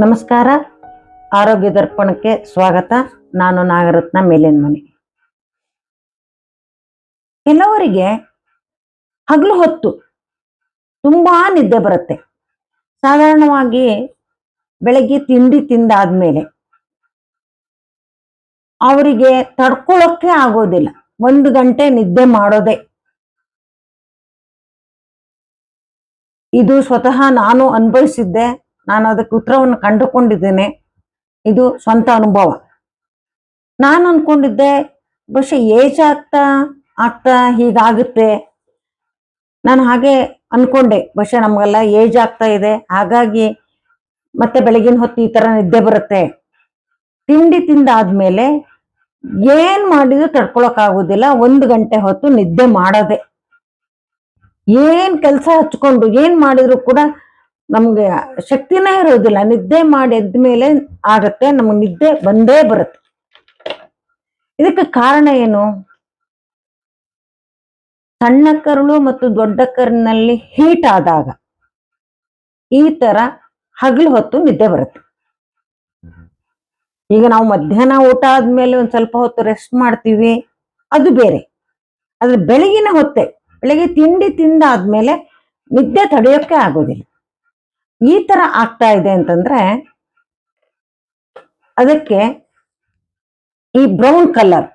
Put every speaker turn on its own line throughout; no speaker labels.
ನಮಸ್ಕಾರ. ಆರೋಗ್ಯ ದರ್ಪಣಕ್ಕೆ ಸ್ವಾಗತ. ನಾನು ನಾಗರತ್ನ ಮೇಲಿನ ಮನೆ ಕೆಲವರಿಗೆ ಹಗಲು ಹೊತ್ತು ತುಂಬಾ ನಿದ್ದೆ ಬರುತ್ತೆ. ಸಾಧಾರಣವಾಗಿ ಬೆಳಗ್ಗೆ ತಿಂಡಿ ತಿಂದಾದ್ಮೇಲೆ ಅವರಿಗೆ ತಡ್ಕೊಳ್ಳೋಕೆ ಆಗೋದಿಲ್ಲ. ಒಂದು ಗಂಟೆ ನಿದ್ದೆ ಮಾಡೋದೇ ಇದು ಸ್ವತಃ ನಾನು ಅನುಭವಿಸಿದ್ದೆ. ನಾನು ಅದಕ್ಕೆ ಉತ್ತರವನ್ನು ಕಂಡುಕೊಂಡಿದ್ದೇನೆ. ಇದು ಸ್ವಂತ ಅನುಭವ. ನಾನು ಅನ್ಕೊಂಡಿದ್ದೆ, ಬಹುಶಃ ಏಜ್ ಆಗ್ತಾ ಆಗ್ತಾ, ಹೀಗಾಗುತ್ತೆ. ನಾನು ಹಾಗೆ ಅನ್ಕೊಂಡೆ, ಬಹುಶಃ ನಮಗೆಲ್ಲ ಏಜ್ ಆಗ್ತಾ ಇದೆ. ಹಾಗಾಗಿ ಮತ್ತೆ ಬೆಳಗಿನ ಹೊತ್ತು ಈ ತರ ನಿದ್ದೆ ಬರುತ್ತೆ. ತಿಂಡಿ ತಿಂದಾದ್ಮೇಲೆ ಏನ್ ಮಾಡಿದ್ರು ತಡ್ಕೊಳಕ್ ಆಗುದಿಲ್ಲ ಒಂದು ಗಂಟೆ ಹೊತ್ತು ನಿದ್ದೆ ಮಾಡೋದೆ. ಏನ್ ಕೆಲಸ ಹಚ್ಕೊಂಡು ಏನ್ ಮಾಡಿದ್ರು ಕೂಡ ನಮ್ಗೆ ಶಕ್ತಿನೇ ಇರೋದಿಲ್ಲ. ನಿದ್ದೆ ಮಾಡಿ ಎದ್ದ ಮೇಲೆ ಆಗತ್ತೆ, ನಮ್ಗೆ ನಿದ್ದೆ ಬಂದೇ ಬರುತ್ತೆ. ಇದಕ್ಕೆ ಕಾರಣ ಏನು? ಸಣ್ಣ ಕರುಳು ಮತ್ತು ದೊಡ್ಡ ಕರುನಲ್ಲಿ ಹೀಟ್ ಆದಾಗ ಈ ತರ ಹಗಲು ಹೊತ್ತು ನಿದ್ದೆ ಬರುತ್ತೆ. ಈಗ ನಾವು ಮಧ್ಯಾಹ್ನ ಊಟ ಆದ್ಮೇಲೆ ಒಂದ್ ಸ್ವಲ್ಪ ಹೊತ್ತು ರೆಸ್ಟ್ ಮಾಡ್ತೀವಿ, ಅದು ಬೇರೆ. ಆದ್ರೆ ಬೆಳಗಿನ ಹೊತ್ತೆ ಬೆಳಗ್ಗೆ ತಿಂಡಿ ತಿಂದಾದ್ಮೇಲೆ ನಿದ್ದೆ ತಡೆಯೋಕೆ ಆಗೋದಿಲ್ಲ. ಈ ಥರ ಆಗ್ತಾ ಇದೆ ಅಂತಂದ್ರೆ ಅದಕ್ಕೆ ಈ ಬ್ರೌನ್ ಕಲರ್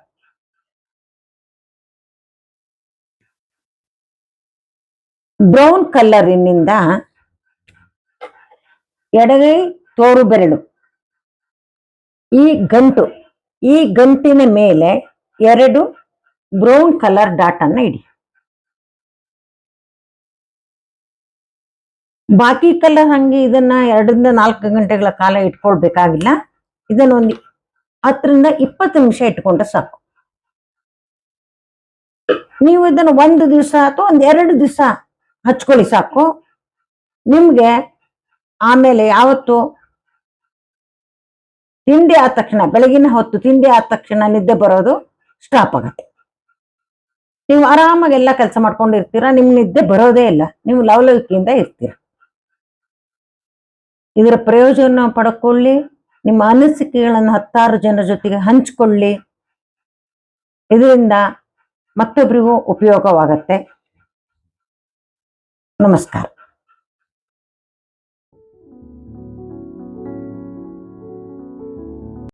ಬ್ರೌನ್ ಕಲರಿನಿಂದ ಎಡಗೈ ತೋರು ಬೆರಳು, ಈ ಗಂಟು, ಈ ಗಂಟಿನ ಮೇಲೆ ಎರಡು ಬ್ರೌನ್ ಕಲರ್ ಡಾಟ್ ಅನ್ನ ಇಡಿ. ಬಾಕಿ ಕಲರ್ ಹಂಗೆ ಇದನ್ನ ಎರಡರಿಂದ ನಾಲ್ಕು ಗಂಟೆಗಳ ಕಾಲ ಇಟ್ಕೊಳ್ಬೇಕಾಗಿಲ್ಲ. ಇದನ್ನ ಒಂದು ಹತ್ತರಿಂದ ಇಪ್ಪತ್ತು ನಿಮಿಷ ಇಟ್ಕೊಂಡ್ರೆ ಸಾಕು. ನೀವು ಇದನ್ನ ಒಂದು ದಿವಸ ಅಥವಾ ಒಂದ್ ಎರಡು ದಿವಸ ಹಚ್ಕೊಳ್ಳಿ ಸಾಕು. ನಿಮ್ಗೆ ಆಮೇಲೆ ಯಾವತ್ತು ತಿಂಡಿ ಆದ ತಕ್ಷಣ, ಬೆಳಗಿನ ಹೊತ್ತು ತಿಂಡಿ ಆದ ತಕ್ಷಣ ನಿದ್ದೆ ಬರೋದು ಸ್ಟಾಪ್ ಆಗತ್ತೆ. ನೀವು ಆರಾಮಾಗಿ ಎಲ್ಲ ಕೆಲಸ ಮಾಡ್ಕೊಂಡಿರ್ತೀರಾ, ನಿಮ್ ನಿದ್ದೆ ಬರೋದೇ ಇಲ್ಲ. ನೀವು ಲವಲವಿಕೆಯಿಂದ ಇರ್ತೀರ. ಇದರ ಪ್ರಯೋಜನ ಪಡ್ಕೊಳ್ಳಿ ನಿಮ್ಮ ಅನಿಸಿಕೆಗಳನ್ನು ಹತ್ತಾರು ಜನರ ಜೊತೆಗೆ ಹಂಚಿಕೊಳ್ಳಿ. ಇದರಿಂದ ಮತ್ತೊಬ್ಬರಿಗೂ ಉಪಯೋಗವಾಗತ್ತೆ. ನಮಸ್ಕಾರ.